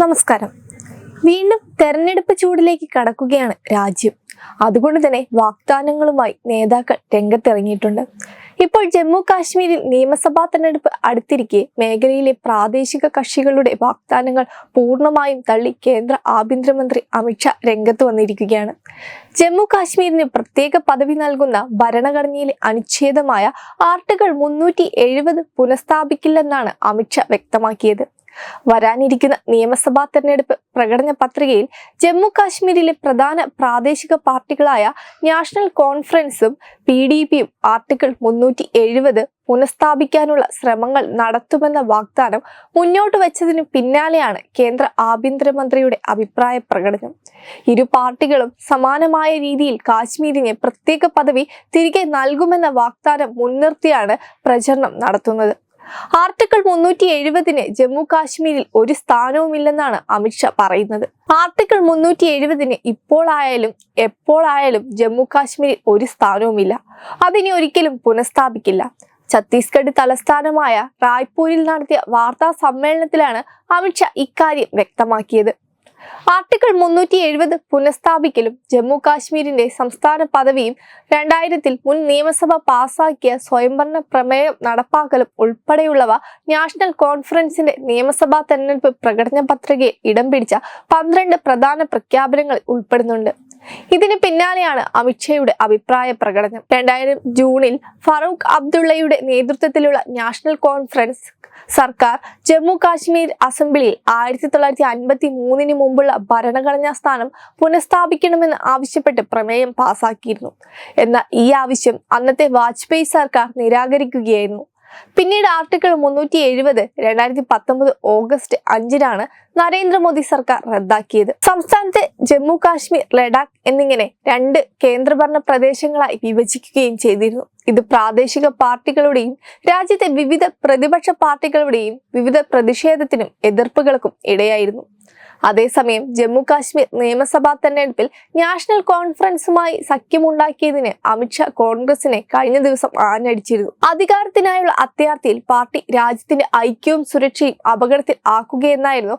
നമസ്കാരം. വീണ്ടും തെരഞ്ഞെടുപ്പ് ചൂടിലേക്ക് കടക്കുകയാണ് രാജ്യം. അതുകൊണ്ട് തന്നെ വാഗ്ദാനങ്ങളുമായി നേതാക്കൾ രംഗത്തിറങ്ങിയിട്ടുണ്ട്. ഇപ്പോൾ ജമ്മു കാശ്മീരിൽ നിയമസഭാ തെരഞ്ഞെടുപ്പ് അടുത്തിരിക്കെ മേഖലയിലെ പ്രാദേശിക കക്ഷികളുടെ വാഗ്ദാനങ്ങൾ പൂർണമായും തള്ളി കേന്ദ്ര ആഭ്യന്തരമന്ത്രി അമിത്ഷാ രംഗത്ത് വന്നിരിക്കുകയാണ്. ജമ്മു കാശ്മീരിന് പ്രത്യേക പദവി നൽകുന്ന ഭരണഘടനയിലെ അനുച്ഛേദമായ ആർട്ടിക്കിൾ മുന്നൂറ്റി എഴുപത് പുനഃസ്ഥാപിക്കില്ലെന്നാണ് അമിത്ഷാ വ്യക്തമാക്കിയത്. വരാനിരിക്കുന്ന നിയമസഭാ തെരഞ്ഞെടുപ്പ് പ്രകടന പത്രികയിൽ ജമ്മു കാശ്മീരിലെ പ്രധാന പ്രാദേശിക പാർട്ടികളായ നാഷണൽ കോൺഫറൻസും പി ഡി പിയും ആർട്ടിക്കിൾ മുന്നൂറ്റി എഴുപത് പുനഃസ്ഥാപിക്കാനുള്ള ശ്രമങ്ങൾ നടത്തുമെന്ന വാഗ്ദാനം മുന്നോട്ട് വെച്ചതിനു പിന്നാലെയാണ് കേന്ദ്ര ആഭ്യന്തരമന്ത്രിയുടെ അഭിപ്രായ പ്രകടനം. ഇരു പാർട്ടികളും സമാനമായ രീതിയിൽ കാശ്മീരിനെ പ്രത്യേക പദവി തിരികെ നൽകുമെന്ന വാഗ്ദാനം മുൻനിർത്തിയാണ് പ്രചരണം നടത്തുന്നത്. ആർട്ടിക്കിൾ മുന്നൂറ്റി എഴുപതിന് ജമ്മു കാശ്മീരിൽ ഒരു സ്ഥാനവുമില്ലെന്നാണ് അമിത്ഷാ പറയുന്നത്. ആർട്ടിക്കിൾ മുന്നൂറ്റി എഴുപതിന് എപ്പോൾ ആയാലും ജമ്മു കാശ്മീരിൽ ഒരു സ്ഥാനവുമില്ല. അതിനെ ഒരിക്കലും പുനഃസ്ഥാപിക്കില്ല. ഛത്തീസ്ഗഡ് തലസ്ഥാനമായ റായ്പൂരിൽ നടത്തിയ വാർത്താ സമ്മേളനത്തിലാണ് അമിത്ഷാ ഇക്കാര്യം വ്യക്തമാക്കിയത്. ആർട്ടിക്കിൾ മുന്നൂറ്റി എഴുപത് പുനഃസ്ഥാപിക്കലും ജമ്മു കാശ്മീരിന്റെ സംസ്ഥാന പദവിയും രണ്ടായിരത്തിൽ മുൻ നിയമസഭ പാസാക്കിയ സ്വയംഭരണ പ്രമേയം നടപ്പാക്കലും ഉൾപ്പെടെയുള്ളവ നാഷണൽ കോൺഫറൻസിന്റെ നിയമസഭാ തെരഞ്ഞെടുപ്പ് പ്രകടന പത്രികയിൽ ഇടം പിടിച്ച പന്ത്രണ്ട് പ്രധാന പ്രഖ്യാപനങ്ങൾ ഉൾപ്പെടുന്നുണ്ട്. ഇതിന് പിന്നാലെയാണ് അമിത്ഷായുടെ അഭിപ്രായ പ്രകടനം. രണ്ടായിരം ജൂണിൽ ഫറൂഖ് അബ്ദുള്ളയുടെ നേതൃത്വത്തിലുള്ള നാഷണൽ കോൺഫറൻസ് സർക്കാർ ജമ്മു കാശ്മീർ അസംബ്ലിയിൽ ആയിരത്തി തൊള്ളായിരത്തി അൻപത്തി മൂന്നിന് മുമ്പുള്ള ഭരണഘടനാ സ്ഥാനം പുനഃസ്ഥാപിക്കണമെന്ന് ആവശ്യപ്പെട്ട് പ്രമേയം പാസാക്കിയിരുന്നു. എന്നാൽ ഈ ആവശ്യം അന്നത്തെ വാജ്പേയി സർക്കാർ നിരാകരിക്കുകയായിരുന്നു. പിന്നീട് ആർട്ടിക്കിൾ മുന്നൂറ്റി എഴുപത് രണ്ടായിരത്തി പത്തൊമ്പത് ഓഗസ്റ്റ് അഞ്ചിനാണ് നരേന്ദ്രമോദി സർക്കാർ റദ്ദാക്കിയത്. സംസ്ഥാനത്തെ ജമ്മു കാശ്മീർ ലഡാക്ക് എന്നിങ്ങനെ രണ്ട് കേന്ദ്രഭരണ പ്രദേശങ്ങളായി വിഭജിക്കുകയും ചെയ്തിരുന്നു. ഇത് പ്രാദേശിക പാർട്ടികളുടെയും രാജ്യത്തെ വിവിധ പ്രതിപക്ഷ പാർട്ടികളുടെയും വിവിധ പ്രതിഷേധത്തിനും എതിർപ്പുകൾക്കും ഇടയായിരുന്നു. അതേസമയം ജമ്മു കാശ്മീർ നിയമസഭാ തെരഞ്ഞെടുപ്പിൽ നാഷണൽ കോൺഫറൻസുമായി സഖ്യമുണ്ടാക്കിയതിന് അമിത്ഷാ കോൺഗ്രസിനെ കഴിഞ്ഞ ദിവസം ആഞ്ഞടിച്ചിരുന്നു. അധികാരത്തിനായുള്ള അത്യാർത്ഥിയിൽ പാർട്ടി രാജ്യത്തിന്റെ ഐക്യവും സുരക്ഷയും അപകടത്തിൽ ആക്കുകയെന്നായിരുന്നു